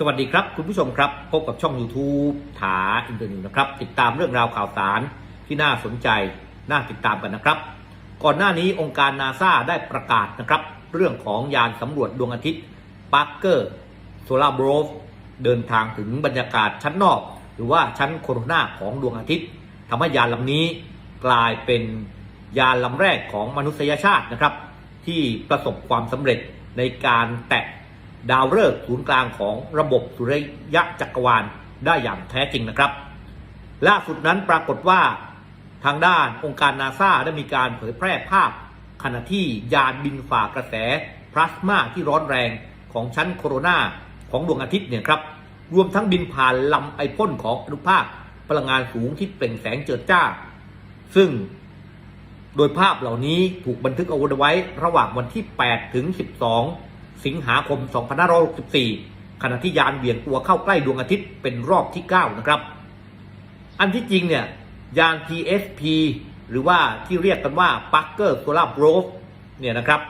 สวัสดีครับ คุณผู้ชมครับพบกับช่อง YouTube ถาอินเตอร์นิวนะครับ ติดตามเรื่องราวข่าวสารที่น่าสนใจ น่าติดตามกันนะครับ ก่อนหน้านี้องค์การนาซาได้ประกาศนะครับ เรื่องของยานสำรวจดวงอาทิตย์ปาร์เกอร์โซลาร์โบรฟเดินทางถึงบรรยากาศชั้นนอก หรือว่าชั้นโคโรนาของดวงอาทิตย์ทำให้ยานลำนี้กลายเป็นยานลำแรกของมนุษยชาตินะครับ ที่ประสบความสำเร็จในการแตะ ดาวฤกษ์ศูนย์กลางของระบบสุริยะจักรวาลได้อย่างแท้จริงนะครับ ล่าสุดนั้นปรากฏว่าทางด้านองค์การนาซาได้มีการเผยแพร่ภาพ ขณะที่ยานบินฝ่ากระแสพลาสมาที่ร้อนแรงของชั้นโคโรนาของดวงอาทิตย์เนี่ยครับ รวมทั้งบินผ่านลำไอพ่นของอนุภาคพลังงานสูงที่เปล่งแสงเจิดจ้า ซึ่งโดยภาพเหล่านี้ถูกบันทึกเอาไว้ระหว่างวันที่ 8 ถึง 12 สิงหาคม 2564 ขณะที่ยานเบี่ยงตัวเข้าใกล้ดวงอาทิตย์เป็นรอบที่ 9 นะครับ อันที่จริงเนี่ยยาน PSP หรือว่าที่เรียกกันว่า Parker Solar Probe เนี่ยนะครับ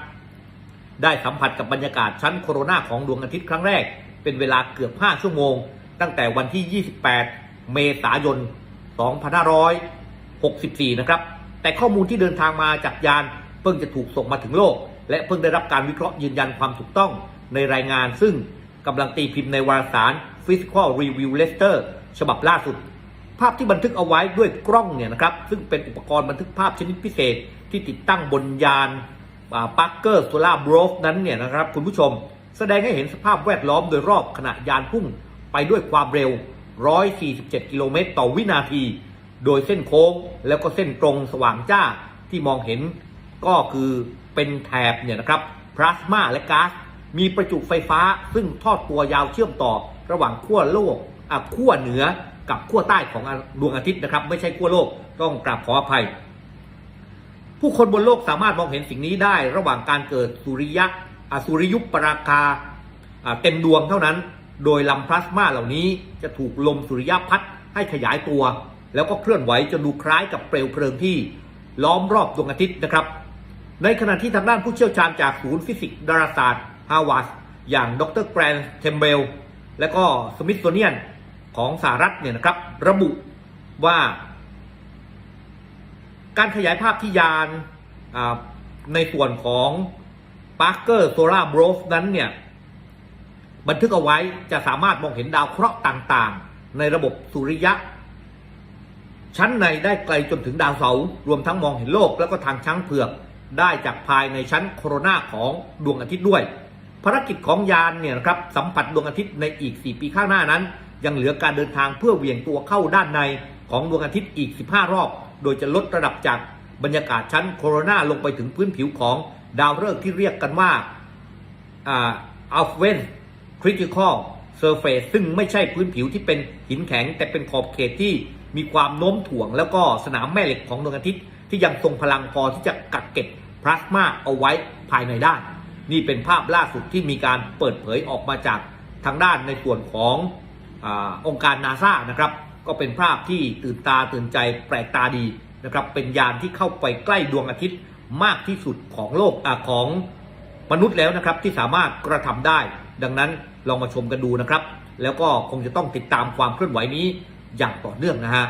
ได้สัมผัสกับบรรยากาศชั้นโคโรนาของดวงอาทิตย์ครั้งแรก เป็นเวลาเกือบ 5 ชั่วโมง ตั้งแต่วันที่ 28 เมษายน 2564 นะครับ แต่ข้อมูลที่เดินทางมาจากยานเพิ่งจะถูกส่งมาถึงโลก และเพิ่งได้รับการวิเคราะห์ยืนยันความถูกต้องในรายงาน ซึ่งกำลังตีพิมพ์ในวารสาร Physical Review Letter ฉบับล่าสุด ภาพที่บันทึกเอาไว้ด้วยกล้องเนี่ยนะครับ ซึ่งเป็นอุปกรณ์บันทึกภาพชนิดพิเศษที่ติดตั้งบนยานปาร์เกอร์โซลาร์บรฟนั้นเนี่ยนะครับคุณผู้ชม แสดงให้เห็นสภาพแวดล้อมโดยรอบขณะยานพุ่งไปด้วยความเร็ว 147 กิโลเมตรต่อวินาที โดยเส้นโค้งแล้วก็เส้นตรงสว่างจ้าที่มองเห็น ก็คือเป็นแถบเนี่ยนะครับพลาสมาและก๊าซมีประจุไฟฟ้าซึ่งทอดตัวยาวเชื่อมต่อ ระหว่างขั้วโลกอะขั้วเหนือกับขั้วใต้ของดวงอาทิตย์นะครับ ไม่ใช่ขั้วโลกต้องกราบขออภัย ผู้คนบนโลกสามารถมองเห็นสิ่งนี้ได้ ระหว่างการเกิดสุริยะอสุริยุปราคาเต็มดวงเท่านั้น โดยลำพลาสมาเหล่านี้จะถูกลมสุริยะพัดให้ขยายตัว แล้วก็เคลื่อนไหวจนดูคล้ายกับเปลวเพลิงที่ล้อมรอบดวงอาทิตย์นะครับ ในขณะที่ทางด้านผู้เชี่ยวชาญจากศูนย์ฟิสิกส์ดาราศาสตร์ฮาวาดอย่างดรแกรนเทมเบล และก็สมิธโซเนียนของสหรัฐเนี่ยนะครับ ระบุว่า การขยายภาพที่ยานในส่วนของ Parker Solar b r o f นั้นเนี่ยบันทึกเอาไว้จะสามารถมองเห็นดาวเคราะห์ต่างๆ ในระบบสุริยะ ชั้นในได้ไกลจนถึงดาวเสาร์รวมทั้งมองเห็นโลก แล้วก็ทางช้างเผือก ได้จากภายในชั้นโคโรนาของดวงอาทิตย์ด้วย ภารกิจของยานเนี่ยนะครับสัมผัสดวงอาทิตย์ในอีก 4 ปีข้างหน้านั้น ยังเหลือการเดินทางเพื่อเวียงตัวเข้าด้านในของดวงอาทิตย์อีก 15 รอบ โดยจะลดระดับจากบรรยากาศชั้นโคโรนาลงไปถึงพื้นผิวของดาวฤกษ์ที่เรียกกันว่าอัลเวนคริติคอลเซอร์เฟสซึ่งไม่ใช่พื้นผิวที่เป็นหินแข็ง แต่เป็นขอบเขตที่มีความโน้มถ่วง แล้วก็สนามแม่เหล็กของดวงอาทิตย์ ที่ยังทรงพลังพอที่จะกักเก็บพลาสมาเอาไว้ภายในได้ นี่เป็นภาพล่าสุดที่มีการเปิดเผยออกมาจากทางด้านในส่วนของอองค์การนาซานะครับ ก็เป็นภาพที่ตื่นตาตื่นใจแปลกตาดีนะครับ เป็นยานที่เข้าไปใกล้ดวงอาทิตย์มากที่สุดของโลกอของมนุษย์แล้วนะครับที่สามารถกระทำได้ ดังนั้นลองมาชมกันดูนะครับ แล้วก็คงจะต้องติดตามความเคลื่อนไหวนี้อย่างต่อเนื่องนะฮะ